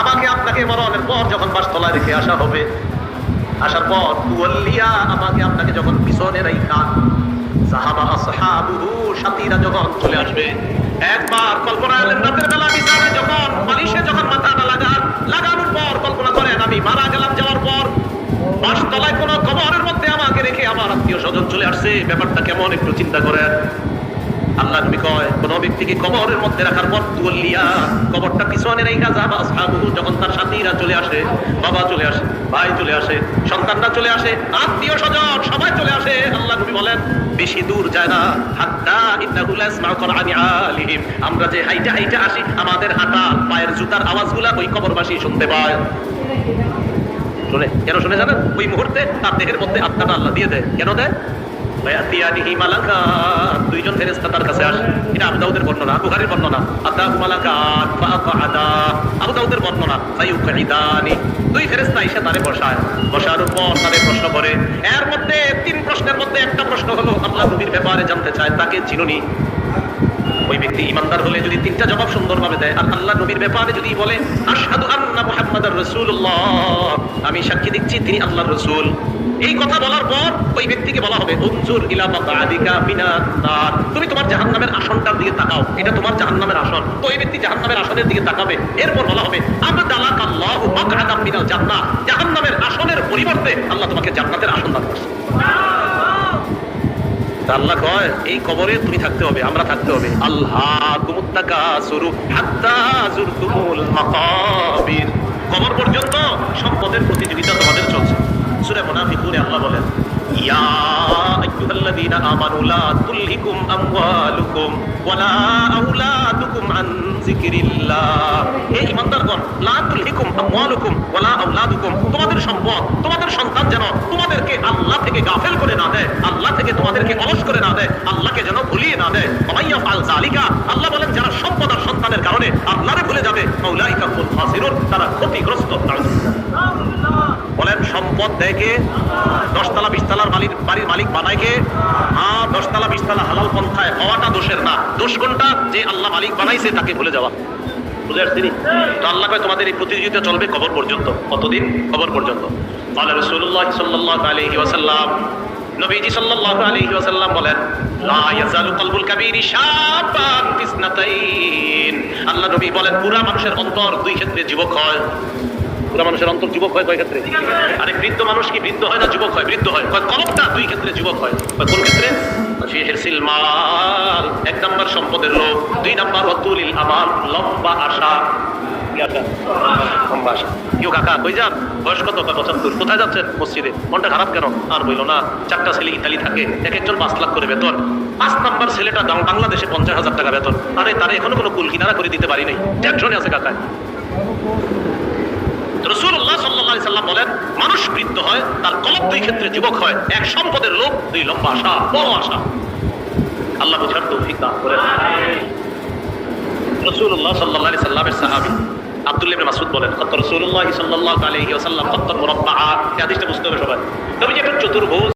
আমাকে আপনাকে মরণের পর যখন বাসতলায় রেখে আসা হবে, আসার পর তুয়াল্লিয়া আমাকে আপনাকে যখন পিছনে রাইখা সাহাবা যখন চলে আসবে, একবার কল্পনা এলেন রাতের বেলা যখন যখন লাগান লাগানোর পর কল্পনা করেন, আমি মারা যাওয়ার পর কোনো মধ্যে রেখে আমার আত্মীয় স্বজন চলে আসছে। ব্যাপারটা কেমন একটু চিন্তা করেন। আল্লাহ নবী কয় কোন ব্যক্তিকে কবরের মধ্যে রাখার পর তুলিয়া কবরটা পিছনে রেখা যাবা আসহাবুহু, যখন তার সাথীরা চলে আসে, বাবা চলে আসে, ভাই চলে আসে, সন্তানরা চলে আসে, আত্মীয় স্বজন সবাই চলে আসে। আল্লাহ নবী বলেন, বেশি দূর যায় না। হাত্তা ইন্নাহু লা ইয়াসমাউ কুরআনি আলিহিম। আমরা যে হাইটা হাইটা আসি, আমাদের হাঁটা, পায়ের জুতার আওয়াজগুলা ওই কবরবাসী শুনতে পায়। শুনে, কেন শুনে জানেন? ওই মুহূর্তে তার দেহের মধ্যে আত্মাটা আল্লাহ দিয়ে দেয়। কেন দেয়? দুইজন ফেরেশতা তার কাছে আসে। এটা আবু বর্ণনা বুখারীর বর্ণনা। আতাহু মালাকাত ফাআকাদা আবু দাউদের বর্ণনা দুই ফেরেশতা এসে তারে বসায়। বসার পর তারে প্রশ্ন করে, এর মধ্যে তিন প্রশ্নের মধ্যে একটা প্রশ্ন হলো, আল্লাহ নবীর ব্যাপারে জানতে চায়, তাকে চিনুনি। ওই ব্যক্তি ইমানদার হলে যদি তিনটা জবাব সুন্দরভাবে দেয়, আর আল্লাহ নবীর ব্যাপারে যদি বলে, আশহাদু আন্না মুহাম্মাদার রাসূলুল্লাহ, আমি সাক্ষী দিচ্ছি তিনি আল্লাহর রাসূল। এই কথা বলার পর ওই ব্যক্তিকে বলা হবে, উনজুর ইলা মাকাদিকা মিনান নার তুমি তোমার জাহান্নামের আসনটার দিকে তাকাও, এটা তোমার জাহান্নামের আসন। তো ওই ব্যক্তি জাহান্নামের আসনের দিকে তাকাবে, এরপর বলা হবে আবদালাক আল্লাহু মাকআদাম মিনাল জান্নাহ। জাহান্নামের আসনের পরিবর্তে আল্লাহ তোমাকে জান্নাতের আসন দান করছে। আল্লাহ কয়, এই কবরে তুমি থাকতে হবে, আমরা থাকতে হবে। আল্লাহ কুমুত্তাকা সুরু হাত্তা জুরতুমুল মাকাবির। কবর পর্যন্ত সম্পদের প্রতিযোগিতা মুনাফিকুনে আল্লাহ বলেন, ইয়া আইয়ুহাল্লাযীনা আমানু লা তুলহিকুম আমওয়ালুকুম ওয়ালা আওলাদুকুম আন যিকরিল্লাহ। লা তুলহিকুম আমওয়ালুকুম ওয়ালা আওলাদুকুম, তোমাদের সম্পদ, তোমাদের সন্তান যেন তোমাদেরকে আল্লাহ থেকে গাফেল করে না দেয়, আল্লাহ থেকে তোমাদেরকে অলস করে না দেয়, আল্লাহকে যেন ভুলিয়ে না দেয়। ওমাইয়া ফাল জালিকা আল্লাহ বলেন, যারা সম্পদ আর সন্তানের কারণে আল্লাহরে ভুলে যাবে মাওলাইকা ফুল ফাসিরুন তারা ক্ষতিগ্রস্ত। বলেন পথ দেয় কে দশতলা, বিশতলার মালিক বাড়ির মালিক বানায় কে আর দশতলা, বিশতলা হালাল পন্থায় হওয়াটা দোষের না। দোষ কোনটা? যে আল্লাহ মালিক বানাইছে তাকে ভুলে যাওয়া। বুঝে আসছি তো আল্লাহ কয়, তোমাদের এই প্রতিযোগিতা চলবে কবর পর্যন্ত। কতদিন? কবর পর্যন্ত। তাহলে রসুল্লাহ সাল্লাহ আলহি ওয়াসাল্লাম, নবীজি সাল্লাহ আলহি ওয়াসাল্লাম বলেন আল্লাহ নবী বলেন, পুরা মানুষের অন্তর দুই ক্ষেত্রে যুবক হয়। পুরা মানুষের অন্তর যুবক হয় কয় ক্ষেত্রে? আরে বৃদ্ধ মানুষ কি বৃদ্ধ হয় না যুবক হয়? বৃদ্ধ হয়। কয় দুই ক্ষেত্রে যুবক হয়। কোন ক্ষেত্রে? ফিহিল মাল। এক নাম্বার সম্পদের লোভ, দুই নাম্বার অতুলিল আমাল। লম্বা আশা। কাকা কোথায় মসজিদে। মনটা খারাপ কেন? আর না। চারটা ছেলে ইতালি থাকে। পাঁচ লাখ করে বেতন। পাঁচ নাম্বার ছেলেটা বাংলাদেশে পঞ্চাশ হাজার টাকা বেতন। আরে তারা এখনও কোনো কুল কিনারা করে দিতে পারি নাই। টেনশনে আছে কাকায়। সাল্লাম বলেন, মানুষ বৃদ্ধ হয়, তার দুই ক্ষেত্রে যুবক হয়, এক সম্পদের লোক দুই লম্বা আশা, বড় আশা। আল্লাহ বুঝার রসুল্লাহ সাল্লাহ সাল্লামের সাহাবি আব্দুল ইবনে মাসুদ বলেন আলাইহি ওয়াসাল্লাম এই হাদিসটা বুঝতে হবে সবাই। তবে যে একটা চতুর্ভুজ